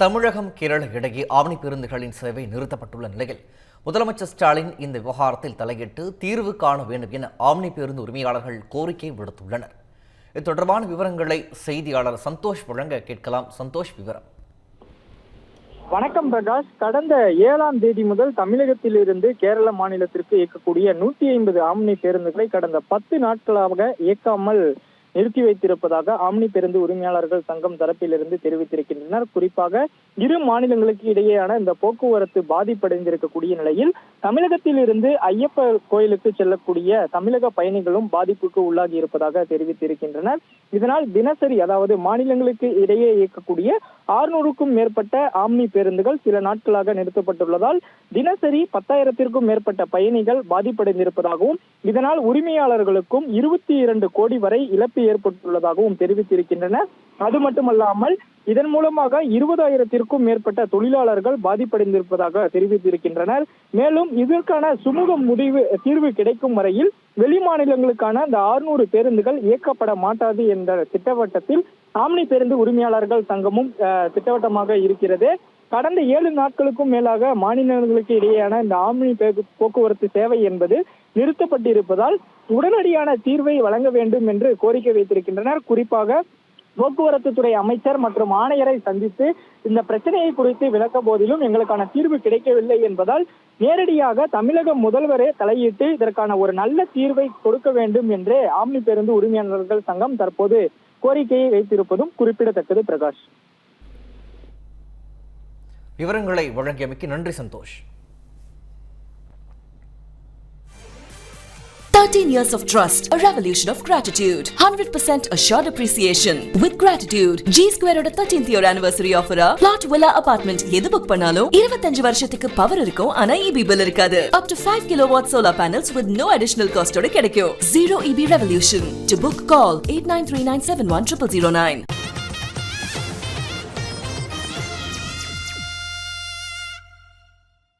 தமிழகம் கேரள இடையே ஆவணி பேருந்துகளின் சேவை நிறுத்தப்பட்டுள்ள நிலையில் முதலமைச்சர் ஸ்டாலின் இந்த விவகாரத்தில் தலையிட்டு தீர்வு காண வேண்டும் என ஆம்னி பேருந்து உரிமையாளர்கள் கோரிக்கை விடுத்துள்ளனர். இது தொடர்பான விவரங்களை செய்தியாளர் சந்தோஷ் வழங்க கேட்கலாம். சந்தோஷ் விவரம். வணக்கம் பிரகாஷ். கடந்த ஏழாம் தேதி முதல் தமிழகத்திலிருந்து கேரள மாநிலத்திற்கு இயக்கக்கூடிய நூத்தி ஐம்பது ஆம்னி பேருந்துகளை கடந்த பத்து நாட்களாக இயக்காமல் நிறுத்தி வைத்திருப்பதாக ஆம்னி பேருந்து உரிமையாளர்கள் சங்கம் தரப்பிலிருந்து தெரிவித்திருக்கின்றனர். குறிப்பாக இரு மாநிலங்களுக்கு இடையேயான இந்த போக்குவரத்து பாதிப்படைந்திருக்கக்கூடிய நிலையில் தமிழகத்தில் இருந்து ஐயப்ப கோயிலுக்கு செல்லக்கூடிய தமிழக பயணிகளும் பாதிப்புக்கு உள்ளாகி இருப்பதாக தெரிவித்திருக்கின்றனர். இதனால் தினசரி அதாவது மாநிலங்களுக்கு இடையே இயக்கக்கூடிய ஆறுநூறுக்கும் மேற்பட்ட ஆம்னி பேருந்துகள் சில நாட்களாக நிறுத்தப்பட்டுள்ளதால் தினசரி பத்தாயிரத்திற்கும் மேற்பட்ட பயணிகள் பாதிப்படைந்திருப்பதாகவும் இதனால் உரிமையாளர்களுக்கும் இருபத்தி இரண்டு கோடி வரை இழப்பு ஏற்பட்டுள்ளதாகவும் தெரிவித்திருக்கின்றனர் அது மட்டுமல்லாமல் இதன் மூலமாக இருபதாயிரத்திற்கும் மேற்பட்ட தொழிலாளர்கள் பாதிப்படைந்திருப்பதாக தெரிவித்திருக்கின்றனர். மேலும் இதற்கான சுமூக முடிவு தீர்வு கிடைக்கும் வரையில் வெளி மாநிலங்களுக்கான இந்த ஆறுநூறு பேருந்துகள் இயக்கப்பட மாட்டாது என்ற திட்டவட்டத்தில் ஆம்னி பேருந்து உரிமையாளர்கள் சங்கமும் திட்டவட்டமாக இருக்கிறது. கடந்த ஏழு நாட்களுக்கும் மேலாக மாநிலங்களுக்கு இடையேயான இந்த ஆம்னி போக்குவரத்து சேவை என்பது நிறுத்தப்பட்டிருப்பதால் உடனடியான தீர்வை வழங்க வேண்டும் என்று கோரிக்கை வைத்திருக்கின்றனர். குறிப்பாக போக்குவரத்து துறை அமைச்சர் மற்றும் ஆணையரை சந்தித்து இந்த பிரச்சனையை குறித்து விளக்க போதிலும் எங்களுக்கான தீர்வு கிடைக்கவில்லை என்பதால் நேரடியாக தமிழக முதல்வரே தலையிட்டு இதற்கான ஒரு நல்ல தீர்வை கொடுக்க வேண்டும் என்றே ஆம்னி பேருந்து உரிமையாளர்கள் சங்கம் தற்போது கோரிக்கையை வைத்திருப்பதும் குறிப்பிடத்தக்கது பிரகாஷ். விவரங்களை வழங்கியமைக்கு நன்றி Santhosh 13 years of trust, a revolution of gratitude. 100% assured appreciation. With gratitude, G Square ஓட 13th year anniversary offer plot villa apartment எது புக் பண்ணாலும் 25 வருஷத்துக்கு பவர் இருக்கும் ஆனா EB bill இருக்காது. Up to 5 kilowatt solar panels with no additional cost ஓட கிடைக்கும். Zero EB revolution. To book call 8939710009.